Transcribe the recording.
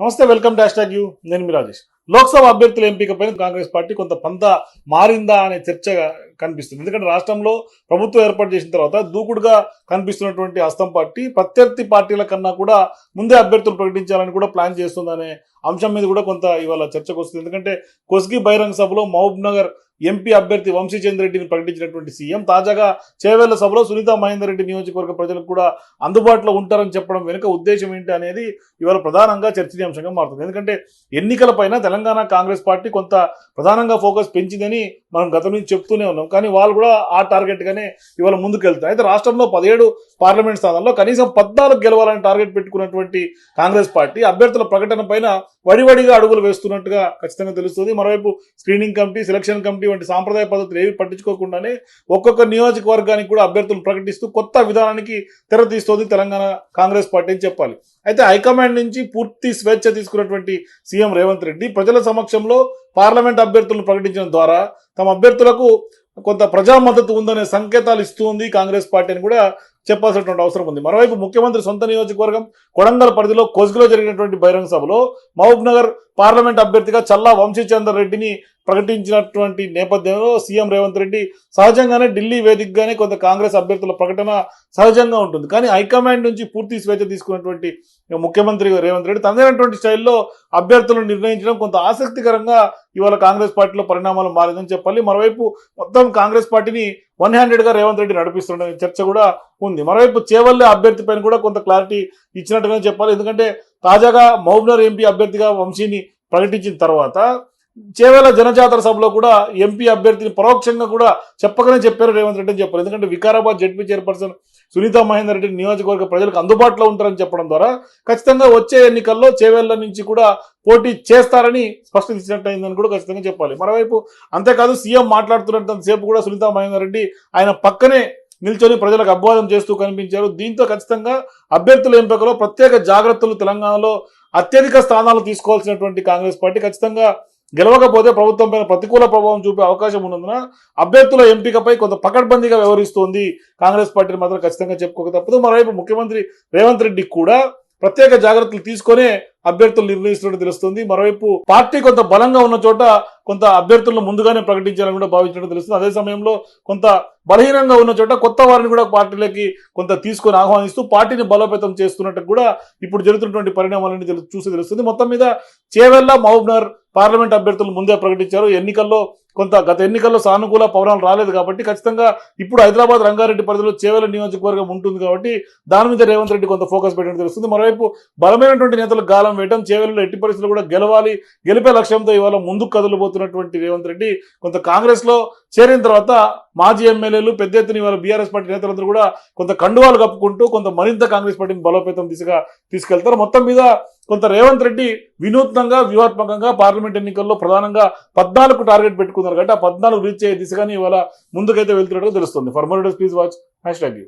నమస్తే welcome to hash you. నేను మీ రాజేష్. లోక్సభ అభ్యర్థుల ఎంపికపై కాంగ్రెస్ పార్టీ కొంత పంత మారిందా అనే చర్చ కనిపిస్తుంది. ఎందుకంటే రాష్ట్రంలో ప్రభుత్వం ఏర్పాటు చేసిన తర్వాత దూకుడుగా కనిపిస్తున్నటువంటి హస్తం పార్టీ ప్రత్యర్థి పార్టీల కన్నా కూడా ముందే అభ్యర్థులు ప్రకటించాలని కూడా ప్లాన్ చేస్తుందనే అంశం మీద కూడా కొంత ఇవాళ చర్చకు వస్తుంది. ఎందుకంటే కొస్గి బహిరంగ సభలో మహబూబ్ నగర్ ఎంపీ అభ్యర్థి వంశీచంద్ర రెడ్డిని ప్రకటించినటువంటి సీఎం తాజాగా చేవేళ్ళ సభలో సునీతా మహేందర్ రెడ్డి నియోజకవర్గ ప్రజలకు కూడా అందుబాటులో ఉంటారని చెప్పడం వెనుక ఉద్దేశం ఏంటి అనేది ఇవాళ ప్రధానంగా చర్చనీయాంశంగా మారుతుంది. ఎందుకంటే ఎన్నికలపైన తెలంగాణ కాంగ్రెస్ పార్టీ కొంత ప్రధానంగా ఫోకస్ పెంచిందని మనం గతం నుంచి చెప్తూనే ఉన్నాం. కానీ వాళ్ళు కూడా ఆ టార్గెట్ గానే ఇవాళ ముందుకు వెళ్తారు అయితే రాష్ట్రంలో పదిహేడు పార్లమెంట్ స్థానాల్లో కనీసం పద్నాలుగు గెలవాలని టార్గెట్ పెట్టుకున్నటువంటి కాంగ్రెస్ పార్టీ అభ్యర్థుల ప్రకటన పైన వడివడిగా అడుగులు వేస్తున్నట్టుగా ఖచ్చితంగా తెలుస్తుంది. మరోవైపు స్క్రీనింగ్ కమిటీ సెలక్షన్ కమిటీ వంటి సాంప్రదాయ పద్ధతులు ఏవి పట్టించుకోకుండానే ఒక్కొక్క నియోజకవర్గానికి కూడా అభ్యర్థులు ప్రకటిస్తూ కొత్త విధానానికి తెరతీస్తోంది తెలంగాణ కాంగ్రెస్ పార్టీ అని చెప్పాలి. అయితే హైకమాండ్ నుంచి పూర్తి స్వేచ్ఛ తీసుకున్నటువంటి సీఎం రేవంత్ రెడ్డి ప్రజల సమక్షంలో పార్లమెంట్ అభ్యర్థులను ప్రకటించడం ద్వారా తమ అభ్యర్థులకు కొంత ప్రజా మద్దతు ఉందనే సంకేతాలు ఇస్తుంది కాంగ్రెస్ పార్టీ అని కూడా చెప్పాల్సినటువంటి అవసరం ఉంది. మరోవైపు ముఖ్యమంత్రి సొంత నియోజకవర్గం కొడంగల్ పరిధిలో కొజ్గులో జరిగినటువంటి బహిరంగ సభలో మహబూబ్ నగర్ పార్లమెంట్ అభ్యర్థిగా చల్లా వంశీచందర్ రెడ్డిని ప్రకటించినటువంటి నేపథ్యంలో సీఎం రేవంత్ రెడ్డి సహజంగానే ఢిల్లీ వేదికగానే కొంత కాంగ్రెస్ అభ్యర్థుల ప్రకటన సహజంగా ఉంటుంది. కానీ హైకమాండ్ నుంచి పూర్తి స్వేచ్ఛ తీసుకున్నటువంటి ముఖ్యమంత్రి రేవంత్ రెడ్డి తనదైనటువంటి స్టైల్లో అభ్యర్థులను నిర్ణయించడం కొంత ఆసక్తికరంగా ఇవాళ కాంగ్రెస్ పార్టీలో పరిణామాలు మారిందని చెప్పాలి. మరోవైపు మొత్తం కాంగ్రెస్ పార్టీని వన్ హ్యాండెడ్గా రేవంత్ రెడ్డి నడిపిస్తున్న చర్చ కూడా ఉంది. మరోవైపు చేవల్లే అభ్యర్థి పైన కూడా కొంత క్లారిటీ ఇచ్చినట్టుగానే చెప్పాలి. ఎందుకంటే తాజాగా మహబూబ్నగర్ ఎంపీ అభ్యర్థిగా వంశీని ప్రకటించిన తర్వాత చేవేల జనజాతర సభలో కూడా ఎంపీ అభ్యర్థిని పరోక్షంగా కూడా చెప్పకనే చెప్పారు రేవంత్ రెడ్డి అని చెప్పారు. ఎందుకంటే వికారాబాద్ జడ్పీ చైర్పర్సన్ సునీతా మహేందర్ రెడ్డి నియోజకవర్గ ప్రజలకు అందుబాటులో ఉంటారని చెప్పడం ద్వారా ఖచ్చితంగా వచ్చే ఎన్నికల్లో చేవేళ్ళ నుంచి కూడా పోటీ చేస్తారని స్పష్టం ఇచ్చినట్టయిందని కూడా ఖచ్చితంగా చెప్పాలి. మరోవైపు అంతేకాదు సీఎం మాట్లాడుతున్నంతసేపు కూడా సునీతా మహేందర్ రెడ్డి ఆయన పక్కనే నిల్చొని ప్రజలకు అభివాదం చేస్తూ కనిపించారు. దీంతో ఖచ్చితంగా అభ్యర్థుల ఎంపికలో ప్రత్యేక జాగ్రత్తలు తెలంగాణలో అత్యధిక స్థానాలు తీసుకోవాల్సినటువంటి కాంగ్రెస్ పార్టీ ఖచ్చితంగా గెలవకపోతే ప్రభుత్వం పైన ప్రతికూల ప్రభావం చూపే అవకాశం ఉన్నందున అభ్యర్థుల ఎంపికపై కొంత పకడ్బందీగా వ్యవహరిస్తోంది కాంగ్రెస్ పార్టీని మాత్రం ఖచ్చితంగా చెప్పుకోక తప్పదు. మరోవైపు ముఖ్యమంత్రి రేవంత్ రెడ్డి కూడా ప్రత్యేక జాగ్రత్తలు తీసుకునే అభ్యర్థులు నిర్ణయిస్తున్నట్టు తెలుస్తుంది. మరోవైపు పార్టీ కొంత బలంగా ఉన్న చోట కొంత అభ్యర్థులను ముందుగానే ప్రకటించాలని కూడా భావించినట్టు తెలుస్తుంది. అదే సమయంలో కొంత బలహీనంగా ఉన్న చోట కొత్త వారిని కూడా పార్టీలోకి కొంత తీసుకొని ఆహ్వానిస్తూ పార్టీని బలోపేతం చేస్తున్నట్టు కూడా ఇప్పుడు జరుగుతున్నటువంటి పరిణామాలని చూసి తెలుస్తుంది. మొత్తం మీద చేవెల్ల మహబూబ్నగర్ పార్లమెంట్ అభ్యర్థులు ముందే ప్రకటించారు. ఎన్నికల్లో కొంత గత ఎన్నికల్లో సానుకూల పవనాలు రాలేదు కాబట్టి ఖచ్చితంగా ఇప్పుడు హైదరాబాద్ రంగారెడ్డి పరిధిలో చేవెల నియోజకవర్గం ఉంటుంది కాబట్టి దాని మీద రేవంత్ రెడ్డి కొంత ఫోకస్ పెట్టినట్టు తెలుస్తుంది. మరోవైపు బలమైనటువంటి నేతలకు గాలం వేయడం చేవెలలో ఎట్టి పరిస్థితులు కూడా గెలవాలి గెలిపే లక్ష్యంతో ఇవాళ ముందుకు కదలబోతున్నటువంటి రేవంత్ రెడ్డి కొంత కాంగ్రెస్లో చేరిన తర్వాత మాజీ ఎమ్మెల్యేలు పెద్ద ఎత్తున ఇవాళ బీఆర్ఎస్ పార్టీ నేతలందరూ కూడా కొంత కండువాలు కప్పుకుంటూ కొంత మరింత కాంగ్రెస్ పార్టీని బలోపేతం దిశగా తీసుకెళ్తారు. మొత్తం మీద కొంత రేవంత్ రెడ్డి వినూత్నంగా వ్యూహాత్మకంగా పార్లమెంట్ ఎన్నికల్లో ప్రధానంగా పద్నాలుగు టార్గెట్ పెట్టుకున్నారు కాబట్టి ఆ పద్నాలుగు రీచ్ అయ్యే దిశగానే ఇవాళ ముందుకైతే వెళ్తున్నట్టుగా తెలుస్తుంది. For more please watch hashtag you